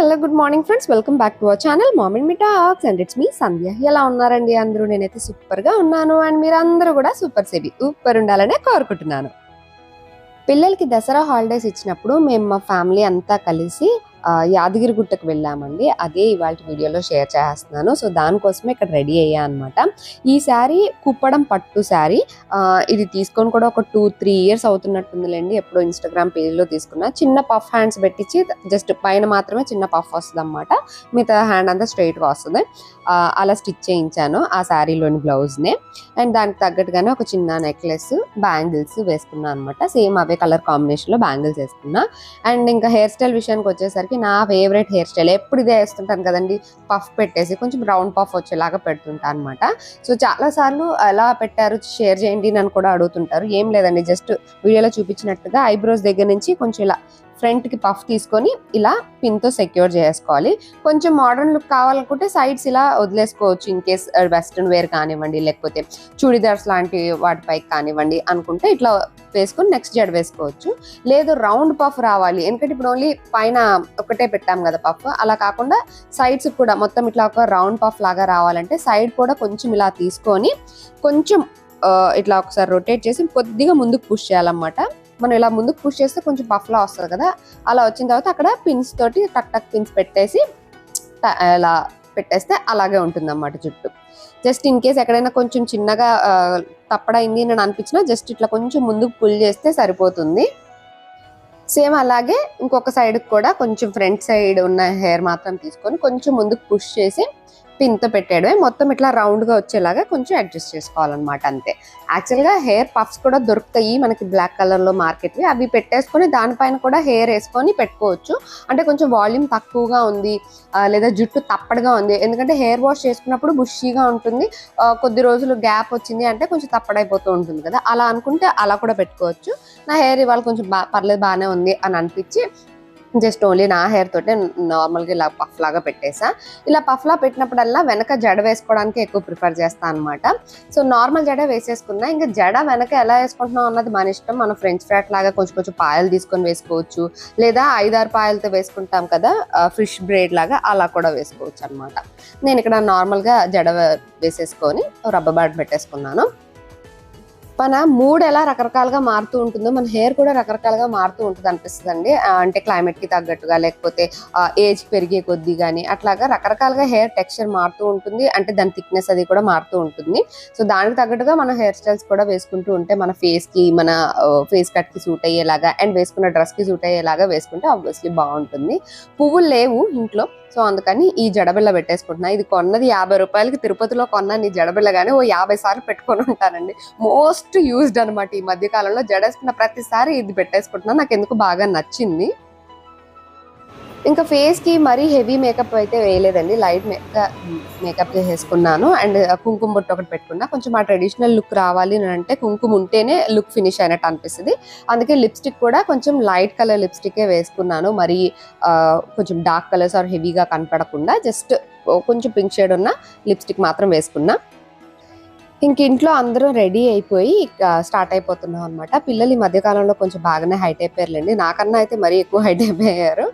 Hello good morning friends. Welcome back to our channel mom in me talks and it's me Sandhya ఎలా ఉన్నారండి అందరూ? నేనైతే సూపర్గా ఉన్నాను. అండ్ మీరు అందరూ కూడా సూపర్ సేవి సూపర్ ఉండాలనే కోరుకుంటున్నాను. పిల్లలకి దసరా హాలిడేస్ ఇచ్చినప్పుడు మేము మా ఫ్యామిలీ అంతా కలిసి యాదగిరి గుట్టకు వెళ్ళామండి. అదే ఇవాళ వీడియోలో షేర్ చేస్తున్నాను. సో దానికోసమే ఇక్కడ రెడీ అయ్యా అనమాట ఈ శారీ కుప్పడం పట్టు శారీ. ఇది తీసుకొని కూడా ఒక టూ త్రీ ఇయర్స్ అవుతున్నట్టుందిలేండి. ఎప్పుడో ఇన్స్టాగ్రామ్ పేజ్లో తీసుకున్నా. చిన్న పఫ్ హ్యాండ్స్ పెట్టించి జస్ట్ పైన మాత్రమే చిన్న పఫ్ వస్తుంది అనమాట మిగతా హ్యాండ్ అంతా స్ట్రైట్గా వస్తుంది. అలా స్టిచ్ చేయించాను ఆ శారీలోని బ్లౌజ్నే. అండ్ దానికి తగ్గట్టుగానే ఒక చిన్న నెక్లెస్ బ్యాంగిల్స్ వేసుకున్నాను అనమాట సేమ్ అవే కలర్ కాంబినేషన్లో బ్యాంగిల్స్ వేసుకున్నా. అండ్ ఇంకా హెయిర్ స్టైల్ విషయానికి వచ్చేసరికి నా ఫేవరెట్ హెయిర్ స్టైల్ ఎప్పుడు ఇదే వేస్తుంటాను కదండి పఫ్ పెట్టేసి కొంచెం రౌండ్ పఫ్ వచ్చేలాగా పెడుతుంటా అనమాట సో చాలా సార్లు ఎలా పెట్టారు షేర్ చేయండి నన్ను కూడా అడుగుతుంటారు. ఏం లేదండి జస్ట్ వీడియోలో చూపించినట్టుగా ఐబ్రోస్ దగ్గర నుంచి కొంచెం ఇలా ఫ్రంట్కి పఫ్ తీసుకొని ఇలా పిన్తో సెక్యూర్ చేసుకోవాలి. కొంచెం మోడర్న్ లుక్ కావాలనుకుంటే సైడ్స్ ఇలా వదిలేసుకోవచ్చు ఇన్ కేస్ వెస్ట్రన్ వేర్ కానివ్వండి లేకపోతే చూడిదార్స్ లాంటి వాటిపై కానివ్వండి అనుకుంటే ఇట్లా వేసుకొని నెక్స్ట్ జడ వేసుకోవచ్చు. లేదు రౌండ్ పఫ్ రావాలి. ఎందుకంటే ఇప్పుడు ఓన్లీ పైన ఒకటే పెట్టాం కదా పఫ్ అలా కాకుండా సైడ్స్ కూడా మొత్తం ఇట్లా ఒక రౌండ్ పఫ్ లాగా రావాలంటే సైడ్ కూడా కొంచెం ఇలా తీసుకొని కొంచెం uh, ఇట్లా ఒకసారి రొటేట్ చేసి కొద్దిగా ముందుకు పుష్ చేయాలన్నమాట. మనం ఇలా ముందుకు పుష్ చేస్తే కొంచెం పఫ్లా వస్తుంది కదా? అలా వచ్చిన తర్వాత అక్కడ పిన్స్ తోటి టక్ టక్ పిన్స్ పెట్టేసి ఇలా పెట్టేస్తే అలాగే ఉంటుంది అన్నమాట జుట్టు. జస్ట్ ఇన్ కేస్ ఎక్కడైనా కొంచెం చిన్నగా తప్పడైంది అని అనిపించినా జస్ట్ ఇట్లా కొంచెం ముందుకు పుల్ చేస్తే సరిపోతుంది. సేమ్ అలాగే ఇంకొక సైడ్కి కూడా కొంచెం ఫ్రంట్ సైడ్ ఉన్న హెయిర్ మాత్రం తీసుకొని కొంచెం ముందుకు పుష్ చేసి పిన్తో పెట్టేయడమే. మొత్తం ఇట్లా రౌండ్గా వచ్చేలాగా కొంచెం అడ్జస్ట్ చేసుకోవాలన్నమాట అంతే. యాక్చువల్గా హెయిర్ పఫ్స్ కూడా దొరుకుతాయి మనకి బ్లాక్ కలర్లో మార్కెట్వి. అవి పెట్టేసుకొని దానిపైన కూడా హెయిర్ వేసుకొని పెట్టుకోవచ్చు. అంటే కొంచెం వాల్యూమ్ తక్కువగా ఉంది లేదా జుట్టు తప్పడుగా ఉంది. ఎందుకంటే హెయిర్ వాష్ చేసుకున్నప్పుడు బుషీగా ఉంటుంది. కొద్ది రోజులు గ్యాప్ వచ్చింది అంటే కొంచెం తప్పడైపోతూ ఉంటుంది కదా. అలా అనుకుంటే అలా కూడా పెట్టుకోవచ్చు. నా హెయిర్ ఇవాళ కొంచెం బా పర్లేదు బాగానే ఉంది అని అనిపించి జస్ట్ ఓన్లీ నా హెయిర్ తోటే నార్మల్గా ఇలా పఫ్ లాగా పెట్టేసా. ఇలా పఫ్లా పెట్టినప్పుడల్లా వెనక జడ వేసుకోవడానికి ఎక్కువ ప్రిఫర్ చేస్తాను అనమాట సో నార్మల్ జడ వేసేసుకున్నా ఇంకా జడ వెనక ఎలా వేసుకుంటున్నాం అన్నది మన ఇష్టం. మనం ఫ్రెంచ్ ఫ్రాట్ లాగా కొంచెం కొంచెం పాయలు తీసుకొని వేసుకోవచ్చు. లేదా ఐదారు పాయలతో వేసుకుంటాం కదా ఫిష్ బ్రేడ్ లాగా అలా కూడా వేసుకోవచ్చు అనమాట నేను ఇక్కడ నార్మల్గా జడ వేసేసుకొని రబ్బర్ బ్యాండ్ పెట్టేసుకున్నాను. మన మూడ్ ఎలా రకరకాలుగా మారుతూ ఉంటుందో మన హెయిర్ కూడా రకరకాలుగా మారుతూ ఉంటుంది అనిపిస్తుంది అండి అంటే క్లైమేట్కి తగ్గట్టుగా లేకపోతే ఏజ్ పెరిగే కొద్దీ కానీ అట్లాగా రకరకాలుగా హెయిర్ టెక్స్చర్ మారుతూ ఉంటుంది. అంటే దాని థిక్నెస్ అది కూడా మారుతూ ఉంటుంది. సో దానికి తగ్గట్టుగా మన హెయిర్ స్టైల్స్ కూడా వేసుకుంటూ ఉంటే మన ఫేస్కి మన ఫేస్ కట్కి సూట్ అయ్యేలాగా అండ్ వేసుకున్న డ్రెస్కి సూట్ అయ్యేలాగా వేసుకుంటే ఆబ్వియస్లీ బాగుంటుంది. పువ్వులు లేవు ఇంట్లో. సో అందుకని ఈ జడబిళ్ళ పెట్టేసుకుంటున్నా. ఇది కొన్నది యాభై రూపాయలకి తిరుపతిలో కొన్నాను ఈ జడబిళ్ళ కానీ ఓ యాభై సార్లు పెట్టుకొని ఉంటానండి. మోస్ట్ యూజ్డ్ అనమాట ఈ మధ్య కాలంలో జడేసుకున్న ప్రతిసారి ఇది పెట్టేసుకుంటున్నా. నాకు ఎందుకు బాగా నచ్చింది. ఇంకా ఫేస్కి మరీ హెవీ మేకప్ అయితే వేయలేదండి. లైట్ మేకప్ వేసుకున్నాను అండ్ కుంకుమ బొట్టు ఒకటి పెట్టుకున్నా. కొంచెం ఆ ట్రెడిషనల్ లుక్ రావాలి అని అంటే కుంకుమ ఉంటేనే లుక్ ఫినిష్ అయినట్టు అనిపిస్తుంది. అందుకే లిప్స్టిక్ కూడా కొంచెం లైట్ కలర్ లిప్స్టికే వేసుకున్నాను. మరి కొంచెం డార్క్ కలర్స్ ఆర్ హెవీగా కనపడకుండా జస్ట్ కొంచెం పింక్ షేడ్ ఉన్న లిప్స్టిక్ మాత్రం వేసుకున్నా. ఇంక ఇంట్లో అందరూ రెడీ అయిపోయి స్టార్ట్ అయిపోతున్నాం అనమాట పిల్లలు ఈ మధ్యకాలంలో కొంచెం బాగానే హైట్ అయిపోయారులేండి. నాకన్నా అయితే మరీ ఎక్కువ హైట్ అయిపోయారు.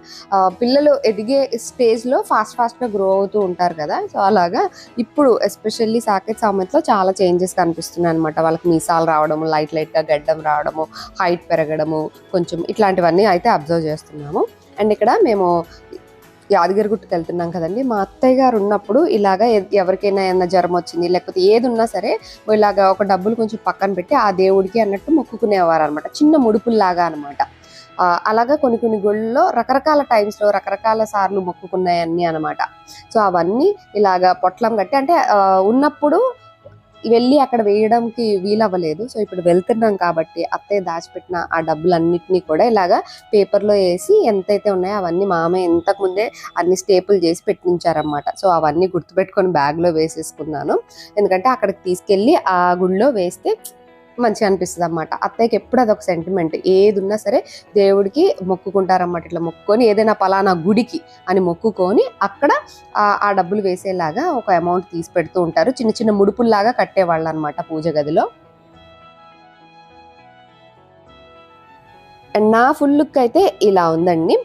పిల్లలు ఎదిగే స్టేజ్లో ఫాస్ట్ ఫాస్ట్గా గ్రో అవుతూ ఉంటారు కదా. సో అలాగా ఇప్పుడు ఎస్పెషల్లీ సాకెట్ సామెతలో చాలా చేంజెస్ కనిపిస్తున్నాయి అనమాట వాళ్ళకి మీసాలు రావడము లైట్ లైట్గా గడ్డం రావడము హైట్ పెరగడము కొంచెం ఇట్లాంటివన్నీ అయితే అబ్జర్వ్ చేస్తున్నాము. అండ్ ఇక్కడ మేము యాదగిరి గుట్టుకు వెళ్తున్నాం కదండి. మా అత్తయ్య గారు ఉన్నప్పుడు ఇలాగ ఎవరికైనా ఏమైనా జ్వరం వచ్చింది లేకపోతే ఏది ఉన్నా సరే ఇలాగ ఒక డబ్బులు కొంచెం పక్కన పెట్టి ఆ దేవుడికి అన్నట్టు మొక్కుకునేవారు అనమాట చిన్న ముడుపుల్లాగా అనమాట అలాగా కొన్ని కొన్ని గుళ్ళలో రకరకాల టైమ్స్లో రకరకాల సార్లు మొక్కుకున్నాయన్నీ అనమాట సో అవన్నీ ఇలాగ పొట్లం కట్టి అంటే ఉన్నప్పుడు వెళ్ళి అక్కడ వేయడానికి వీలవ్వలేదు. సో ఇప్పుడు వెళ్తున్నాం కాబట్టి అత్తయ్య దాచిపెట్టిన ఆ డబ్బులన్నింటినీ కూడా ఇలాగా పేపర్లో వేసి ఎంతైతే ఉన్నాయో అవన్నీ మామయ్య ఇంతకు ముందే అన్ని స్టేపులు చేసి పెట్టించారనమాట సో అవన్నీ గుర్తుపెట్టుకొని బ్యాగ్లో వేసేసుకున్నాను. ఎందుకంటే అక్కడికి తీసుకెళ్ళి ఆ గుళ్ళో వేస్తే మంచిగా అనిపిస్తుంది అనమాట అత్తయ్యకి ఎప్పుడు అదొక సెంటిమెంట్ ఏది ఉన్నా సరే దేవుడికి మొక్కుకుంటారన్నమాట. ఇట్లా మొక్కుకొని ఏదైనా పలానా గుడికి అని మొక్కుకొని అక్కడ ఆ- డబ్బులు వేసేలాగా ఒక అమౌంట్ తీసి పెడుతూ ఉంటారు. చిన్న చిన్న ముడుపుల్లాగా కట్టేవాళ్ళు అనమాట పూజ గదిలో. అండ్ నా ఫుల్ లుక్ అయితే ఇలా ఉందండి.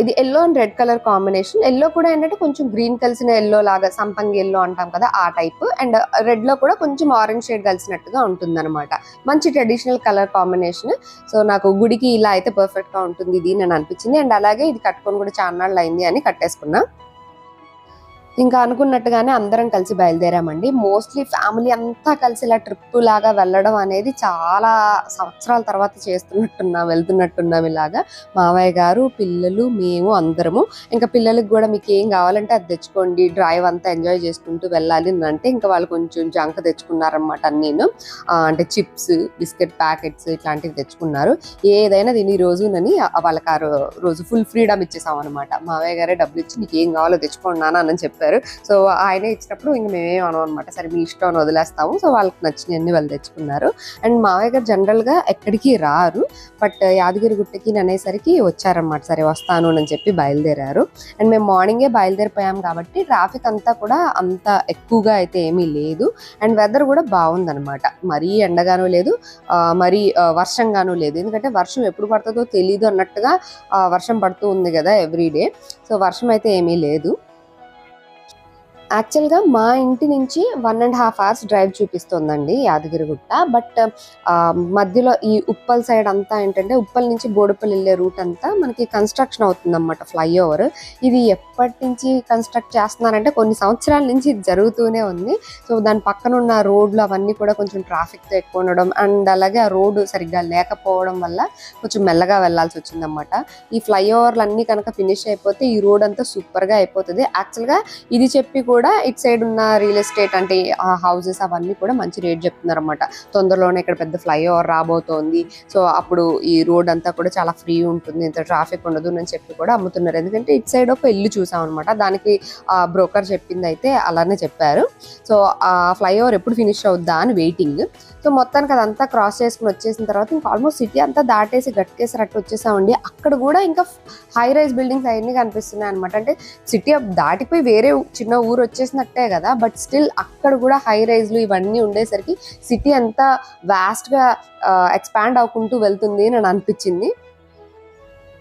ఇది yellow and red colour combination yellow కూడా ఏంటంటే కొంచెం గ్రీన్ కలిసిన ఎల్లో లాగా సంపంగి ఎల్లో అంటాం కదా ఆ టైప్ అండ్ రెడ్లో కూడా కొంచెం ఆరెంజ్ షేడ్ కలిసినట్టుగా ఉంటుంది అనమాట మంచి ట్రెడిషనల్ కలర్ కాంబినేషన్ సో నాకు గుడికి ఇలా అయితే పర్ఫెక్ట్గా ఉంటుంది ఇది అని అనిపించింది. అండ్ అలాగే ఇది కట్టుకొని కూడా చాలా నాళ్ళు అయింది అని కట్టేసుకున్నా. ఇంకా అనుకున్నట్టుగానే అందరం కలిసి బయలుదేరామండి. మోస్ట్లీ ఫ్యామిలీ అంతా కలిసి ఇలా ట్రిప్ లాగా వెళ్ళడం అనేది చాలా సంవత్సరాల తర్వాత చేస్తున్నట్టున్నాం వెళ్తున్నట్టున్నాం ఇలాగా. మావయ్య గారు పిల్లలు మేము అందరము. ఇంకా పిల్లలకి కూడా మీకు ఏం కావాలంటే అది తెచ్చుకోండి డ్రైవ్ అంతా ఎంజాయ్ చేసుకుంటూ వెళ్ళాలి అంటే ఇంకా వాళ్ళు కొంచెం జంక్ తెచ్చుకున్నారనమాట నేను అంటే చిప్స్ బిస్కెట్ ప్యాకెట్స్ ఇట్లాంటివి తెచ్చుకున్నారు. ఏదైనా తిని రోజునని వాళ్ళకి ఆ రోజు ఫుల్ ఫ్రీడమ్ ఇచ్చేసాం అనమాట మావయ్య గారే డబ్బులు ఇచ్చి నీకు ఏం కావాలో తెచ్చుకోండి నాన్న అని చెప్పారు. సో ఆయనే ఇచ్చినప్పుడు ఇంక మేమేం అనం అనమాట సరే మీ ఇష్టం అని వదిలేస్తాము. సో వాళ్ళకి నచ్చినవన్నీ వాళ్ళు తెచ్చుకున్నారు. అండ్ మావయ్య గారు జనరల్గా ఎక్కడికి రారు. బట్ యాదగిరి గుట్టకి అనేసరికి వచ్చారనమాట. సరే వస్తాను అని చెప్పి బయలుదేరారు. అండ్ మేము మార్నింగే బయలుదేరిపోయాం కాబట్టి ట్రాఫిక్ అంతా కూడా అంత ఎక్కువగా అయితే ఏమీ లేదు. అండ్ వెదర్ కూడా బాగుందనమాట. మరీ ఎండగానూ లేదు. మరీ వర్షంగానూ లేదు. ఎందుకంటే వర్షం ఎప్పుడు పడుతుందో తెలియదు అన్నట్టుగా వర్షం పడుతూ ఉంది కదా ఎవ్రీ డే. సో వర్షం అయితే ఏమీ లేదు. యాక్చువల్గా మా ఇంటి నుంచి one and half hours drive చూపిస్తుందండి Yadagirigutta. But మధ్యలో ఈ ఉప్పల్ సైడ్ అంతా ఏంటంటే ఉప్పల్ నుంచి బోడుప్పల్ వెళ్ళే రూట్ అంతా మనకి కన్స్ట్రక్షన్ అవుతుందన్నమాట ఫ్లైఓవర్ ఇది ఎప్పటి నుంచి కన్స్ట్రక్ట్ చేస్తున్నారంటే కొన్ని సంవత్సరాల నుంచి ఇది జరుగుతూనే ఉంది. సో దాని పక్కన ఉన్న రోడ్లు అవన్నీ కూడా కొంచెం ట్రాఫిక్తో ఎక్కువ ఉండడం అండ్ అలాగే ఆ రోడ్డు సరిగ్గా లేకపోవడం వల్ల కొంచెం మెల్లగా వెళ్ళాల్సి వచ్చిందన్నమాట. ఈ ఫ్లైఓవర్లు అన్నీ కనుక ఫినిష్ అయిపోతే ఈ రోడ్ అంతా సూపర్గా అయిపోతుంది. యాక్చువల్గా ఇది చెప్పి కూడా ఇటు సైడ్ ఉన్న రియల్ ఎస్టేట్ అంటే ఆ హౌసెస్ అవన్నీ కూడా మంచి రేట్ చెప్తున్నారు అనమాట తొందరలోనే ఇక్కడ పెద్ద ఫ్లైఓవర్ రాబోతోంది. సో అప్పుడు ఈ రోడ్ అంతా కూడా చాలా ఫ్రీ ఉంటుంది. ఇంత ట్రాఫిక్ ఉండదు అని చెప్పి కూడా అమ్ముతున్నారు. ఎందుకంటే ఇటు సైడ్ ఒక ఇల్లు చూసాం అనమాట దానికి ఆ బ్రోకర్ చెప్పింది అయితే అలానే చెప్పారు. సో ఆ ఫ్లైఓవర్ ఎప్పుడు ఫినిష్ అవుద్దా అని వెయిటింగ్. సో మొత్తానికి అదంతా క్రాస్ చేసుకుని వచ్చేసిన తర్వాత ఇంకా ఆల్మోస్ట్ సిటీ అంతా దాటేసి గట్కేసినట్టు వచ్చేసామండి. అక్కడ కూడా ఇంకా హై రైజ్ బిల్డింగ్స్ అవన్నీ కనిపిస్తున్నాయి అనమాట అంటే సిటీ దాటిపోయి వేరే చిన్న ఊరు వచ్చేసినట్టే కదా బట్ స్టిల్ అక్కడ కూడా హై రైజ్లు ఇవన్నీ ఉండేసరికి సిటీ అంతా వాస్ట్గా ఎక్స్పాండ్ అవ్వకుంటూ వెళ్తుంది అని అనిపించింది.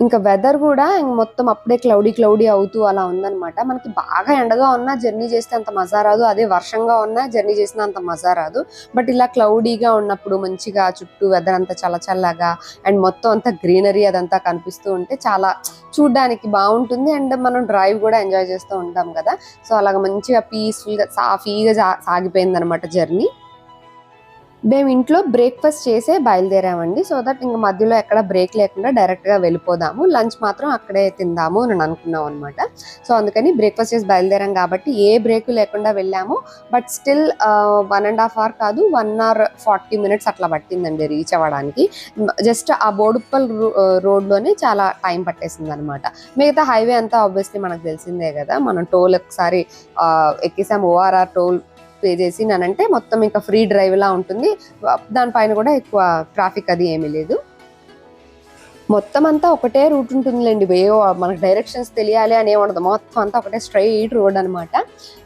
ఇంకా వెదర్ కూడా ఇంక మొత్తం అప్పుడే క్లౌడీ క్లౌడీ అవుతూ అలా ఉందన్నమాట. మనకి బాగా ఎండగా ఉన్నా జర్నీ చేస్తే అంత మజా రాదు. అదే వర్షంగా ఉన్నా జర్నీ చేసిన అంత మజా రాదు. బట్ ఇలా క్లౌడీగా ఉన్నప్పుడు మంచిగా చుట్టూ వెదర్ అంతా చల్ల చల్లగా అండ్ మొత్తం అంతా గ్రీనరీ అదంతా కనిపిస్తూ ఉంటే చాలా చూడడానికి బాగుంటుంది. అండ్ మనం డ్రైవ్ కూడా ఎంజాయ్ చేస్తూ ఉంటాం కదా. సో అలాగ మంచిగా పీస్ఫుల్గా సాఫీగా సా సాగిపోయింది అనమాట జర్నీ మేము ఇంట్లో బ్రేక్ఫాస్ట్ చేసే బయలుదేరామండి. సో దట్ ఇంక మధ్యలో ఎక్కడ బ్రేక్ లేకుండా డైరెక్ట్గా వెళ్ళిపోదాము. లంచ్ మాత్రం అక్కడే తిందాము అని అనుకున్నాం అనమాట సో అందుకని బ్రేక్ఫాస్ట్ చేసి బయలుదేరాం కాబట్టి ఏ బ్రేక్ లేకుండా వెళ్ళాము. But still one and half hour కాదు వన్ అవర్ ఫార్టీ మినిట్స్ అట్లా పట్టిందండి రీచ్ అవ్వడానికి. జస్ట్ ఆ బోడుప్పల్ రోడ్లోనే చాలా టైం పట్టేసింది అనమాట మిగతా హైవే అంతా ఆబ్వియస్లీ మనకు తెలిసిందే కదా. మనం టోల్ ఒకసారి ఆ, ఎక్కేసాం ఓఆర్ఆర్ టోల్ పే చేసి మొత్తం ఇంకా ఫ్రీ డ్రైవ్ లా ఉంటుంది. దానిపైన కూడా ఎక్కువ ట్రాఫిక్ అది ఏమీ లేదు. మొత్తం అంతా ఒకటే రూట్ ఉంటుందిలేండి వేయో మనకు డైరెక్షన్స్ తెలియాలి అని ఉండదు. మొత్తం అంతా ఒకటే స్ట్రైట్ రోడ్ అనమాట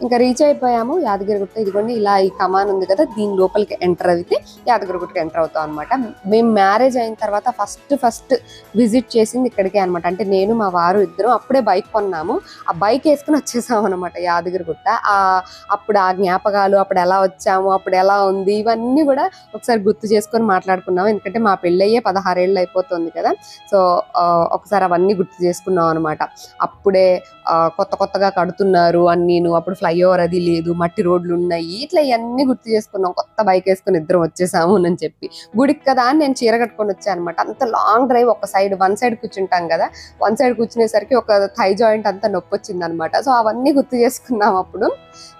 ఇంకా రీచ్ అయిపోయాము. యాదగిరిగుట్ట ఇదిగోండి ఇలా ఈ కమాన్ ఉంది కదా దీని లోపలికి ఎంటర్ అయితే యాదగిరిగుట్టకి ఎంటర్ అవుతాం అనమాట మేము మ్యారేజ్ అయిన తర్వాత ఫస్ట్ ఫస్ట్ విజిట్ చేసింది ఇక్కడికే అనమాట అంటే నేను మా వారు ఇద్దరు అప్పుడే బైక్ కొన్నాము. ఆ బైక్ వేసుకుని వచ్చేసాం అనమాట యాదగిరిగుట్ట ఆ అప్పుడు ఆ జ్ఞాపకాలు అప్పుడు ఎలా వచ్చాము అప్పుడు ఎలా ఉంది ఇవన్నీ కూడా ఒకసారి గుర్తు చేసుకొని మాట్లాడుకున్నాము. ఎందుకంటే మా పెళ్ళయ్యే పదహారేళ్ళు అయిపోతుంది కదా. సో ఆ, ఒకసారి అవన్నీ గుర్తు చేసుకున్నాం అనమాట అప్పుడే కొత్త కొత్తగా కడుతున్నారు అని నేను అప్పుడు ఫ్లైఓవర్ అది లేదు మట్టి రోడ్లు ఉన్నాయి. ఇట్లా ఇవన్నీ గుర్తు చేసుకున్నాం. కొత్త బైక్ వేసుకుని ఇద్దరం వచ్చేసాము అని చెప్పి. గుడికి కదా అని నేను చీర కట్టుకొని వచ్చాను అనమాట అంత లాంగ్ డ్రైవ్ ఒక సైడ్ వన్ సైడ్ కూర్చుంటాం కదా. వన్ సైడ్ కూర్చునేసరికి ఒక థై జాయింట్ అంతా నొప్పి వచ్చింది అనమాట సో అవన్నీ గుర్తు చేసుకున్నాం అప్పుడు.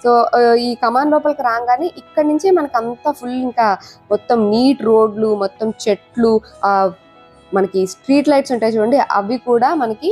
సో ఈ కమాన్ లోపలికి రాగానే ఇక్కడ నుంచే మనకు అంతా ఫుల్ ఇంకా మొత్తం నీట్ రోడ్లు మొత్తం చెట్లు మనకి స్ట్రీట్ లైట్స్ ఉంటాయి చూడండి అవి కూడా మనకి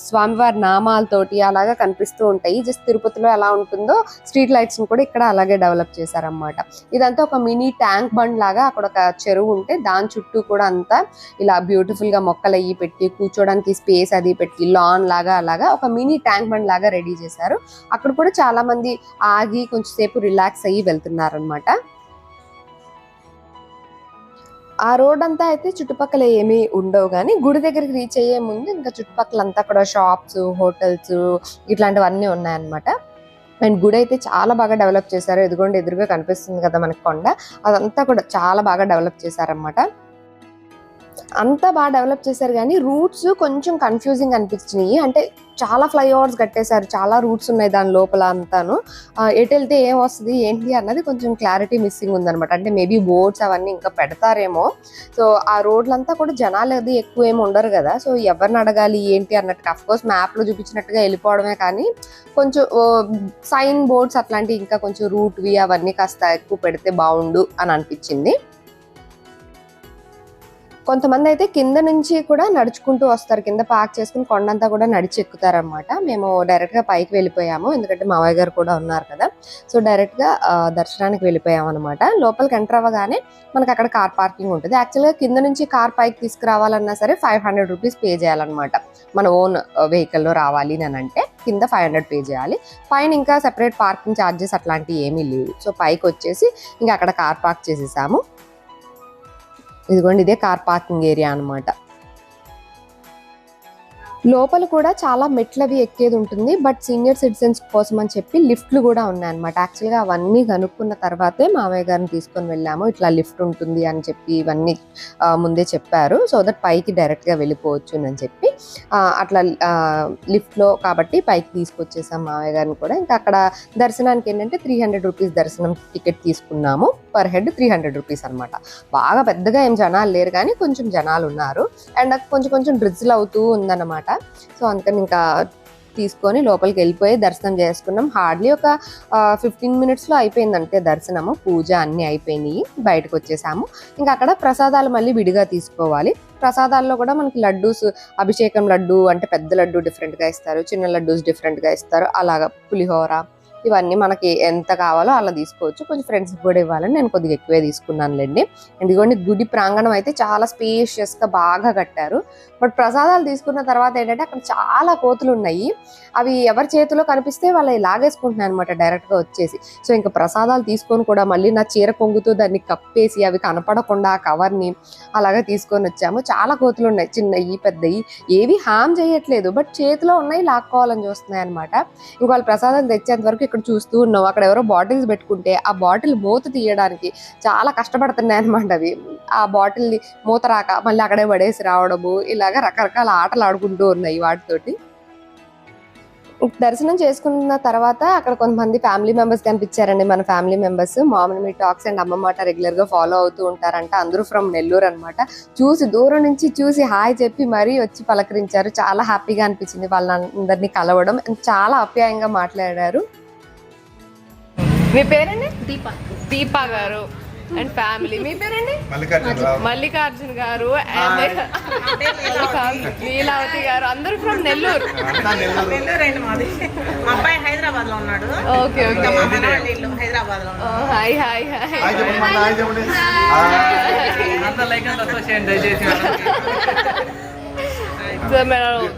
స్వామివారి నామాలతోటి అలాగా కనిపిస్తూ ఉంటాయి. జస్ట్ తిరుపతిలో ఎలా ఉంటుందో స్ట్రీట్ లైట్స్ కూడా ఇక్కడ అలాగే డెవలప్ చేశారన్నమాట. ఇదంతా ఒక మినీ ట్యాంక్ బండ్ లాగా అక్కడ ఒక చెరువు ఉంటే దాని చుట్టూ కూడా అంతా ఇలా బ్యూటిఫుల్గా మొక్కలు అయ్యి పెట్టి కూర్చోడానికి స్పేస్ అది పెట్టి లాన్ లాగా అలాగా ఒక మినీ ట్యాంక్ బండ్ లాగా రెడీ చేశారు. అక్కడ కూడా చాలా మంది ఆగి కొంచెం సేపు రిలాక్స్ అయ్యి వెళ్తున్నారనమాట ఆ రోడ్ అంతా అయితే చుట్టుపక్కల ఏమీ ఉండవు కానీ గుడి దగ్గరికి రీచ్ అయ్యే ముందు ఇంకా చుట్టుపక్కల అంతా కూడా షాప్స్ హోటల్స్ ఇట్లాంటివన్నీ ఉన్నాయన్నమాట. అండ్ గుడి అయితే చాలా బాగా డెవలప్ చేశారు. ఎదుగుండి ఎదురుగా కనిపిస్తుంది కదా మనకి కొండ. అదంతా కూడా చాలా బాగా డెవలప్ చేశారన్నమాట. అంతా బాగా డెవలప్ చేశారు కానీ రూట్స్ కొంచెం కన్ఫ్యూజింగ్ అనిపించినాయి. అంటే చాలా ఫ్లైఓవర్స్ కట్టేశారు చాలా రూట్స్ ఉన్నాయి దాని లోపల అంతాను. ఎటు వెళ్తే ఏం వస్తుంది ఏంటి అన్నది కొంచెం క్లారిటీ మిస్సింగ్ ఉందనమాట అంటే మేబీ బోర్డ్స్ అవన్నీ ఇంకా పెడతారేమో. సో ఆ రోడ్లంతా కూడా జనాలు అది ఎక్కువ ఏమి ఉండరు కదా. సో ఎవరిని అడగాలి ఏంటి అన్నట్టు అఫ్ కోర్స్ చూపించినట్టుగా వెళ్ళిపోవడమే కానీ కొంచెం సైన్ బోర్డ్స్ అట్లాంటివి ఇంకా కొంచెం రూట్వి అవన్నీ కాస్త ఎక్కువ పెడితే బాగుండు అని అనిపించింది. కొంతమంది అయితే కింద నుంచి కూడా నడుచుకుంటూ వస్తారు. కింద పార్క్ చేసుకుని కొండంతా కూడా నడిచి ఎక్కుతారనమాట మేము డైరెక్ట్గా పైకి వెళ్ళిపోయాము. ఎందుకంటే మావయ్య గారు కూడా ఉన్నారు కదా. సో డైరెక్ట్గా దర్శనానికి వెళ్ళిపోయాము అనమాట లోపలికి ఎంటర్ అవ్వగానే మనకి అక్కడ కార్ పార్కింగ్ ఉంటుంది. యాక్చువల్గా కింద నుంచి కార్ పైకి తీసుకురావాలన్నా సరే ఫైవ్ హండ్రెడ్ రూపీస్ పే చేయాలన్నమాట. మన ఓన్ వెహికల్లో రావాలి అని అంటే కింద ఫైవ్ హండ్రెడ్ పే చేయాలి. పైన ఇంకా సెపరేట్ పార్కింగ్ ఛార్జెస్ అట్లాంటివి ఏమీ లేవు. సో పైకి వచ్చేసి ఇంకా అక్కడ కార్ పార్క్ చేసేసాము. ఇదిగోండి ఇదే కార్ పార్కింగ్ ఏరియా అన్నమాట. లోపల కూడా చాలా మెట్లవి ఎక్కేది ఉంటుంది బట్ సీనియర్ సిటిజన్స్ కోసం అని చెప్పి లిఫ్ట్లు కూడా ఉన్నాయన్నమాట. యాక్చువల్గా అవన్నీ కనుక్కున్న తర్వాతే మామయ్య గారిని తీసుకొని వెళ్ళాము. ఇట్లా లిఫ్ట్ ఉంటుంది అని చెప్పి ఇవన్నీ ముందే చెప్పారు. సో దట్ పైకి డైరెక్ట్గా వెళ్ళిపోవచ్చు అని చెప్పి అట్లా లిఫ్ట్లో కాబట్టి పైకి తీసుకొచ్చేసాం మామయ్య గారిని కూడా. ఇంకా అక్కడ దర్శనానికి ఏంటంటే త్రీ హండ్రెడ్ రూపీస్ దర్శనం టికెట్ తీసుకున్నాము. Per head three hundred rupees అనమాట బాగా పెద్దగా ఏం జనాలు లేరు కానీ కొంచెం జనాలు ఉన్నారు. అండ్ కొంచెం కొంచెం డ్రిజిల్ అవుతూ ఉందన్నమాట. సో అందుకని ఇంకా తీసుకొని లోపలికి వెళ్ళిపోయి దర్శనం చేసుకున్నాం. హార్డ్లీ ఒక ఫిఫ్టీన్ మినిట్స్లో అయిపోయింది అంతే దర్శనము. పూజ అన్నీ అయిపోయినాయి. బయటకు వచ్చేసాము. ఇంకా అక్కడ ప్రసాదాలు మళ్ళీ విడిగా తీసుకోవాలి. ప్రసాదాల్లో కూడా మనకి లడ్డూస్ అభిషేకం లడ్డు అంటే పెద్ద లడ్డు డిఫరెంట్గా ఇస్తారు. చిన్న లడ్డూస్ డిఫరెంట్గా ఇస్తారు. అలాగా పులిహోర ఇవన్నీ మనకి ఎంత కావాలో అలా తీసుకోవచ్చు. కొంచెం ఫ్రెండ్స్కి కూడా ఇవ్వాలని నేను కొద్దిగా ఎక్కువే తీసుకున్నానులేండి. ఎందుకంటే గుడి ప్రాంగణం అయితే చాలా స్పేషియస్గా బాగా కట్టారు. బట్ ప్రసాదాలు తీసుకున్న తర్వాత ఏంటంటే అక్కడ చాలా కోతులు ఉన్నాయి. అవి ఎవరి చేతిలో కనిపిస్తే వాళ్ళు లాగేసుకుంటున్నాయి అనమాట డైరెక్ట్గా వచ్చేసి. సో ఇంకా ప్రసాదాలు తీసుకొని కూడా మళ్ళీ నా చీర కొంగుతో దాన్ని కప్పేసి అవి కనపడకుండా ఆ కవర్ని అలాగా తీసుకొని వచ్చాము. చాలా కోతులు ఉన్నాయి. చిన్నవి పెద్దవి ఏవి హామ్ చేయట్లేదు. బట్ చేతిలో ఉన్నాయి లాక్కోవాలని చూస్తున్నాయి అనమాట ఇంకా వాళ్ళు ప్రసాదాలు తెచ్చేంత వరకు ఇక్కడ చూస్తూ ఉన్నాం అక్కడ ఎవరో బాటిల్స్ పెట్టుకుంటే ఆ బాటిల్ మూత తీయడానికి చాలా కష్టపడుతున్నాయి అనమాట అవి. ఆ బాటిల్ని మూత రాక మళ్ళీ అక్కడే పడేసి రావడము ఇలాగ రకరకాల ఆటలు ఆడుకుంటూ ఉన్నాయి వాటితోటి. దర్శనం చేసుకున్న తర్వాత అక్కడ కొంతమంది ఫ్యామిలీ మెంబర్స్ కనిపించారండి. మన ఫ్యామిలీ మెంబర్స్ మామూలు మీ టాక్స్ అండ్ అమ్మ మాట రెగ్యులర్గా ఫాలో అవుతూ ఉంటారంట. అందరూ ఫ్రమ్ నెల్లూరు అనమాట చూసి దూరం నుంచి చూసి హాయ్ చెప్పి మరీ వచ్చి పలకరించారు. చాలా హ్యాపీగా అనిపించింది. వాళ్ళందరినీ కలవడం. చాలా అప్యాయంగా మాట్లాడారు. మీ పేరండి? దీప. దీపా గారు అండ్ ఫ్యామిలీ. మీ పేరండి? మల్లికార్జున్ గారు. అండ్ లీలావతి గారు. అందరూ from Nellore. Okay hi hi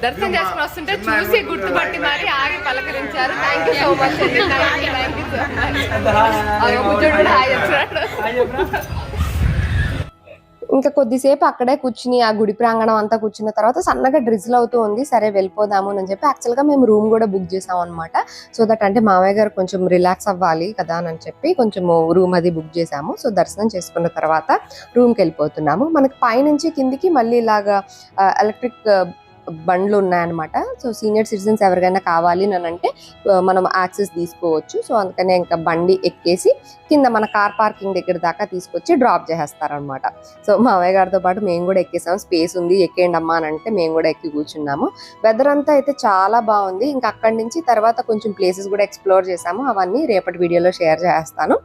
దర్శనం చేసుకుని వస్తుంటే చూసి గుర్తుపట్టి మరి ఆగి పలకరించారు. థ్యాంక్ యూ సో మచ్ అండి. థ్యాంక్ యూ సో మచ్ ఇంకా కొద్దిసేపు అక్కడే కూర్చుని ఆ గుడి ప్రాంగణం అంతా కూర్చున్న తర్వాత సన్నగా డ్రిజిల్ అవుతూ ఉంది. సరే వెళ్ళిపోదాము అని చెప్పి యాక్చువల్గా మేము రూమ్ కూడా బుక్ చేసాం అనమాట సో దట్ అంటే మామయ్య గారు కొంచెం రిలాక్స్ అవ్వాలి కదా అని చెప్పి కొంచెం రూమ్ అది బుక్ చేసాము. సో దర్శనం చేసుకున్న తర్వాత రూమ్కి వెళ్ళిపోతున్నాము. మనకి పైనుంచి కిందికి మళ్ళీ ఇలాగా ఎలక్ట్రిక్ బండ్లు ఉన్నాయన్నమాట సో సీనియర్ సిటిజన్స్ ఎవరికైనా కావాలి అని అంటే మనం యాక్సెస్ తీసుకోవచ్చు. సో అందుకనే ఇంకా బండి ఎక్కేసి కింద మన కార్ పార్కింగ్ దగ్గర దాకా తీసుకొచ్చి డ్రాప్ చేసేస్తారనమాట సో మా అవయ్య గారితో పాటు మేము కూడా ఎక్కేసాం. స్పేస్ ఉంది ఎక్కేయండి అమ్మా అని అంటే మేము కూడా ఎక్కి కూర్చున్నాము. వెదర్ అంతా అయితే చాలా బాగుంది. ఇంకా అక్కడి నుంచి తర్వాత కొంచెం ప్లేసెస్ కూడా ఎక్స్ప్లోర్ చేసాము. అవన్నీ రేపటి వీడియోలో షేర్ చేస్తాను.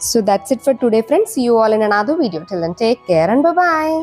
So that's it for today friends you all in another video tell take care and bye